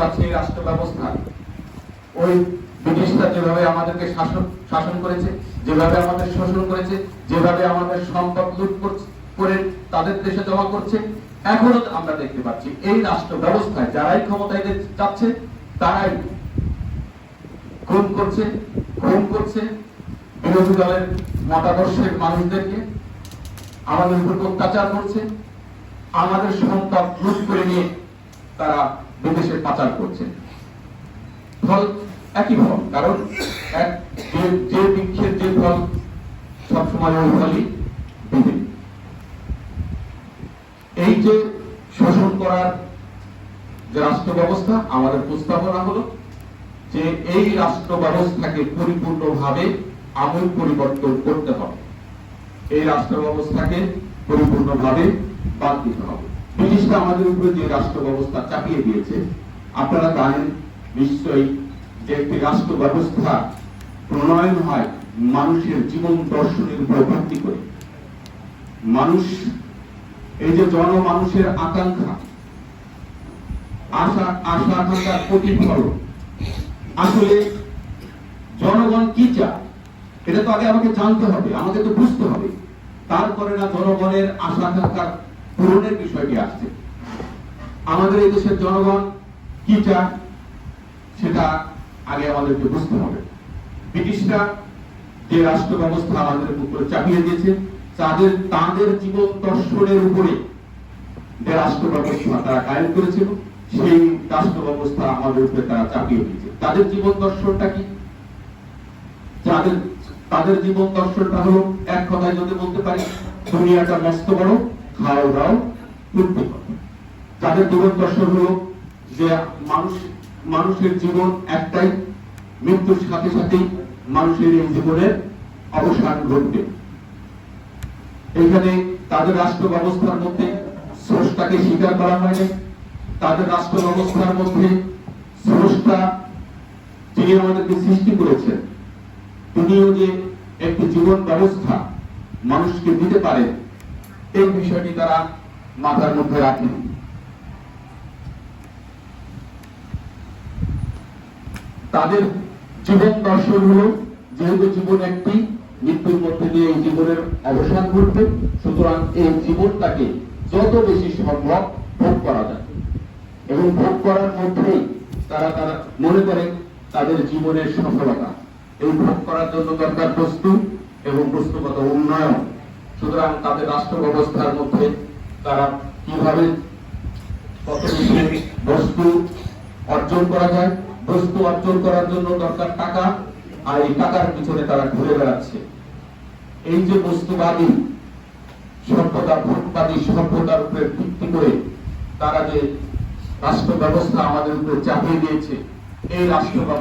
পাচ্ছি এই রাষ্ট্র ব্যবস্থা ওই ব্রিটিশরা যেভাবে আমাদেরকে শাসন শাসন করেছে, যেভাবে আমাদের শোষণ করেছে, যেভাবে আমাদের সম্পদ লুট করে তাদের দেশে জমা করছে, এখনও আমরা দেখতে পাচ্ছি। এই রাষ্ট্র ব্যবস্থায় যারাই ক্ষমতায় চাচ্ছে তারাই খুন করছে খুন করছে বিরোধী দলের মতাদর্শের মানুষদেরকে। আমাদের উপর অত্যাচার করছে। আমাদের সম্পদ লুট করে নিয়ে তারা বিদেশে পাচার করছে। ফল একই ফল, কারণ এক যে বৃক্ষের যে ফল সবসময় ওই ফলই দিবে। এই যে শোষণ করার যে রাষ্ট্র ব্যবস্থা আমাদের প্রস্তাবনা হলো যে এই রাষ্ট্র ব্যবস্থাকে পরিপূর্ণভাবে আমূল পরিবর্তন করতে হবে। এই রাষ্ট্র ব্যবস্থাকে পরিপূর্ণভাবে বাদ দিতে হবে। ব্রিটিশরা আমাদের উপরে যে রাষ্ট্র ব্যবস্থা চাপিয়ে দিয়েছে, আপনারা জানেন নিশ্চয়ই যে একটি রাষ্ট্র ব্যবস্থা প্রণয়ন হয় মানুষের জীবন দর্শনের উপর ভিত্তি করে। মানুষ, এই যে জনমানুষের আকাঙ্ক্ষা, আশা আশা আকাঙ্ক্ষার প্রতিফলন, আসলে জনগণ কি চায়, এটা তো আগে আমাকে জানতে হবে, আমাকে তো বুঝতে হবে। তারপরে না জনগণের আশা আকাঙ্ক্ষার পূরণের বিষয়টি আসছে। আমাদের এই দেশের জনগণ কি চায়, সেটা আগে আমাদেরকে বুঝতে হবে। ব্রিটিশরা যে রাষ্ট্র ব্যবস্থা আমাদের উপরে চাপিয়ে দিয়েছে, তাদের তাদের জীবন দর্শনের উপরে যে রাষ্ট্র ব্যবস্থা তারা কায়েম করেছিল, সেই রাষ্ট্র ব্যবস্থা আমাদের উপরে তারা চাপিয়ে দিয়েছে। তাদের জীবন দর্শনটা কি? যাদের, তাদের জীবন দর্শনটা হলো এক কথায় যদি বলতে পারি, দুনিয়াটা মস্ত বড় খাও দাও করো। তাদের জীবন দর্শন হলো যে মানুষ, মানুষের জীবন একটাই, মৃত্যুর সাথে সাথেই মানুষের এই জীবনের অবসান ঘটবে এখানে তাদের রাষ্ট্র ব্যবস্থার মধ্যে স্রষ্টাকে স্বীকার করা হয়নি তাদের রাষ্ট্র ব্যবস্থার মধ্যে স্রষ্টা যিনি আমাদেরকে সৃষ্টি করেছেন, তিনিও যে একটি জীবন ব্যবস্থা মানুষকে দিতে পারে এই বিষয়টি তারা মাথার মধ্যে রাখেন। তাদের জীবন দর্শন হলো, যেহেতু জীবন একটি, মৃত্যুর মধ্যে দিয়ে এই জীবনের অবসান ঘটবে, সুতরাং এই জীবনটাকে যত বেশি সম্ভব ভোগ করা যায়। এবং ভোগ করার মধ্যেই তারা তারা মনে করে তাদের জীবনের সফলতা। এই ভোগ করার জন্য দরকার বস্তু এবং বস্তুগত উন্নয়ন। সুতরাং তাদের রাষ্ট্র ব্যবস্থার মধ্যে তারা কীভাবে বস্তু অর্জন করা যায়, বস্তু অর্জন করার জন্য দরকার টাকা, আর এই টাকার পিছনে তারা ঘুরে বেড়াচ্ছে। এই যে বস্তুবাদী সভ্যতা, ভোটবাদী সভ্যতার উপরে ভিত্তি করে তারা যে রাষ্ট্র ব্যবস্থা আমাদের উপরে চাপিয়ে দিয়েছে, এই রাষ্ট্র ব্যবস্থা